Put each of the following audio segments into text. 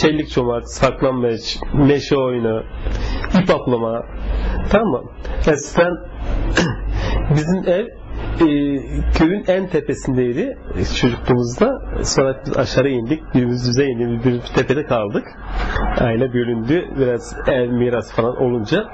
Çelik çomak, saklambaç, meşe oyunu, ip aplama. Tamam mı? Eskiden bizim ev e, köyün en tepesindeydi çocukluğumuzda. Sonra biz aşağı indik. Birimiz düze indi. Bir tepede kaldık. Aile bölündü. Biraz ev miras falan olunca.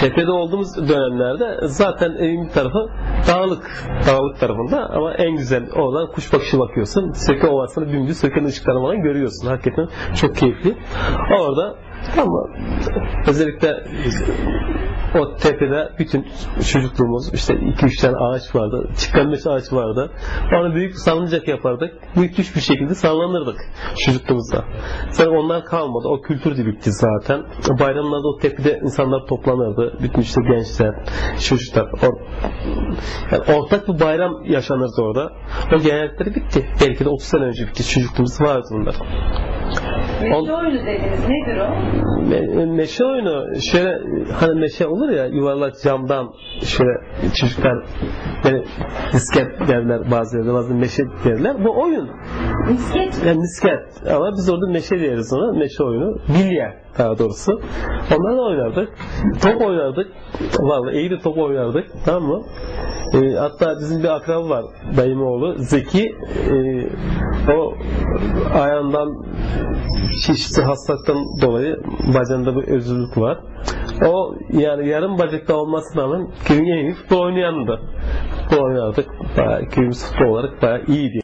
Tepede olduğumuz dönemlerde zaten evin bir tarafı dağlık, dağlık tarafında ama en güzel oradan kuş bakışı bakıyorsun. Söke Ovası'nı dümdüz Söke'nin ışıklarını falan görüyorsun. Hakikaten çok keyifli. Orada ama özellikle o tepede bütün çocukluğumuz işte iki üç tane ağaç vardı. Çıkanmış ağaç vardı. Onu büyük salıncak yapardık. Müthiş bir şekilde sallanırdık çocukluğumuzda. Sen onlar kalmadı. O kültür de bitti zaten. Bayramlarda o tepede insanlar toplanırdı. Bütün işte gençler, çocuklar. Or- yani ortak bir bayram yaşanırdı orada. O gelenekleri bitti. Belki de 30 sene önce bitti. Çocukluğumuz vardı bunlar. Meşe oyunu dediniz. Nedir o? Me- meşe oyunu şöyle hani meşe olur ya yuvarlak camdan şöyle çocuklar böyle disket derler bazı yerde bazı meşe derler. Bu oyun. Misket. Yani disket. Ama biz orada meşe deriz ona. Meşe oyunu. Bilye daha doğrusu. Onlarla oynardık. Top oynardık. Vallahi iyi de top oynardık. Tamam mı? E, hatta bizim bir akrabı var. Dayım oğlu. Zeki. E, o ayağından şişti hastalıktan dolayı bacağında bir özürlük var. O yani yarım bacakta olmasına rağmen köyün en iyi futbol oynayandı. Futbol oynardık. Bayağı, köyümüz futbol olarak bayağı iyiydi.